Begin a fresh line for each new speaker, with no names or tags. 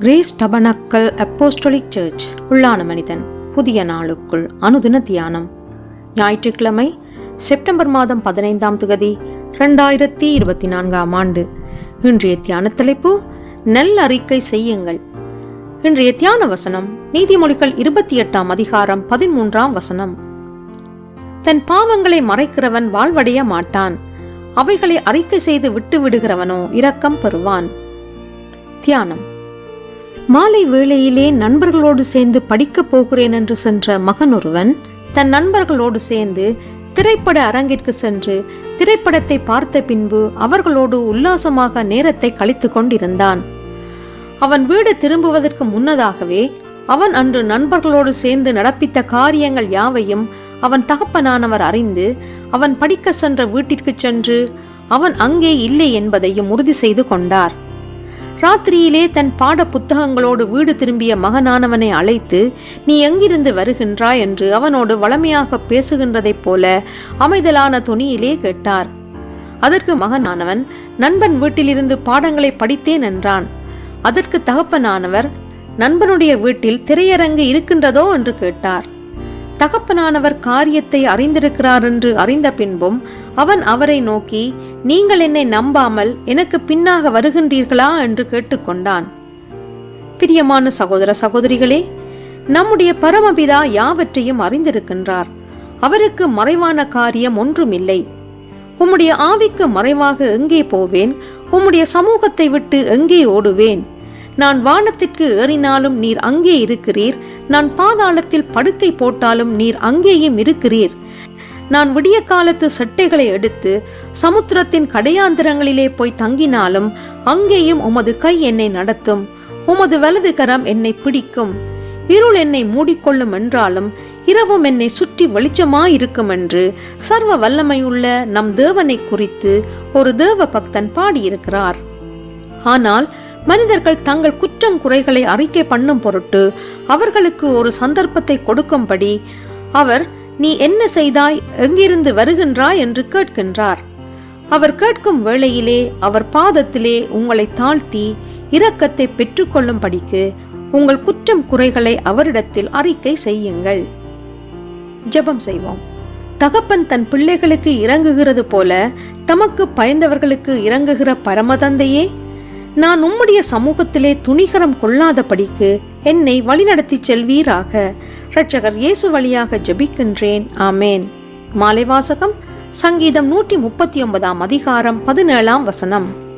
Grace tabernacle apostolic search உள்ளான மனிதன் புதிய நாளுக்குள் அனுதின தியானம். ஞாயிற்றுக்கிழமை செப்டம்பர் மாதம் பதினைந்தாம் துகதி ரெண்டாயிரத்தி இருபத்தி நான்காம் ஆண்டு. இன்றைய தியான தலைப்பு நெல் அறிக்கை செய்யுங்கள். இன்றைய தியான வசனம் நீதிமொழிகள் இருபத்தி எட்டாம் அதிகாரம் பதிமூன்றாம் வசனம். தன் பாவங்களை மறைக்கிறவன் வாழ்வடைய மாட்டான். அவைகளை அறிக்கை செய்து விட்டு விடுகிறவனோ இரக்கம் பெறுவான். தியானம். மாலை வேளையிலே நண்பர்களோடு சேர்ந்து படிக்கப் போகிறேன் என்று சென்ற மகன் ஒருவன் தன் நண்பர்களோடு சேர்ந்து திரைப்பட அரங்கிற்கு சென்று திரைப்படத்தை பார்த்த பின்பு அவர்களோடு உல்லாசமாக நேரத்தை கழித்து கொண்டிருந்தான். அவன் வீடு திரும்புவதற்கு முன்னதாகவே அவன் அன்று நண்பர்களோடு சேர்ந்து நடப்பித்த காரியங்கள் யாவையும் அவன் தகப்பனானவர் அறிந்து அவன் படிக்க சென்ற வீட்டிற்கு சென்று அவன் அங்கே இல்லை என்பதையும் உறுதி செய்து கொண்டார். ராத்திரியிலே தன் பாட புத்தகங்களோடு வீடு திரும்பிய மகனானவனை அழைத்து நீ எங்கிருந்து வருகின்றாய்? என்று அவனோடு வளமையாக பேசுகின்றதைப் போல அமைதலான தொனியிலே கேட்டார். அதற்கு மகனானவன் நண்பன் வீட்டிலிருந்து பாடங்களை படித்தேன் என்றான். அதற்கு தகப்பனானவர் நண்பனுடைய வீட்டில் திரையரங்கு இருக்கின்றதோ? என்று கேட்டார். தகப்பனானவர் காரியத்தை அறிந்திருக்கிறார் என்று அறிந்த பின்பும் அவன் அவரை நோக்கி நீங்கள் என்னை நம்பாமல் எனக்கு பின்னாக வருகின்றீர்களா? என்று கேட்டுக்கொண்டான். பிரியமான சகோதர சகோதரிகளே நம்முடைய பரமபிதா யாவற்றையும் அறிந்திருக்கின்றார். அவருக்கு மறைவான காரியம் ஒன்றுமில்லை. உம்முடைய ஆவிக்கு மறைவாக எங்கே போவேன்? உம்முடைய சமூகத்தை விட்டு எங்கே ஓடுவேன்? நான் வானத்திற்கு ஏறினாலும் நீர் அங்கே இருக்கிறீர். நான் பாதாளத்தில் படுக்கை போட்டாலும் நீர் அங்கேயும் இருக்கிறீர். நான் விடிய காலத்து சட்டைகளை எடுத்து சமுத்திரத்தின் கடையாந்திரங்களிலே போய் தங்கினாலும் அங்கேயும் உமது கை என்னை நடத்தும். உமது வலது கரம் என்னை பிடிக்கும். இருள் என்னை மூடிக்கொள்ளும் என்றாலும் இரவும் என்னை சுற்றி வெளிச்சமாயிருக்கும் என்று சர்வ வல்லமையுள்ள நம் தேவனை குறித்து ஒரு தேவ பக்தன் பாடியிருக்கிறார். ஆனால் மனிதர்கள் தங்கள் குற்றம் குறைகளை அறிக்கை பண்ணும் பொருட்டு அவர்களுக்கு ஒரு சந்தர்ப்பத்தை கொடுக்கும்படி அவர் நீ என்ன செய்தாய்? எங்கிருந்து வருகின்றாய்? என்று கேட்கின்றார். அவர் கேட்கும் வேளையிலே அவர் பாதத்திலே உங்களை தாழ்த்தி இரக்கத்தை பெற்றுக்கொள்ளும்படிக்கு உங்கள் குற்றம் குறைகளை அவரிடத்தில் அறிக்கை செய்யுங்கள். ஜெபம் செய்வோம். தகப்பன் தன் பிள்ளைகளுக்கு இறங்குகிறது போல தமக்கு பயந்தவர்களுக்கு இறங்குகிற பரமதந்தையே நான் உம்முடைய சமூகத்திலே துணிகரம் கொள்ளாதபடிக்கு என்னை வழிநடத்தி செல்வீராக. இரட்சகர் இயேசு வழியாக ஜெபிக்கின்றேன். ஆமேன். மாலை வாசகம் சங்கீதம் நூற்றி முப்பத்தி ஒன்பதாம் அதிகாரம் பதினேழாம் வசனம்.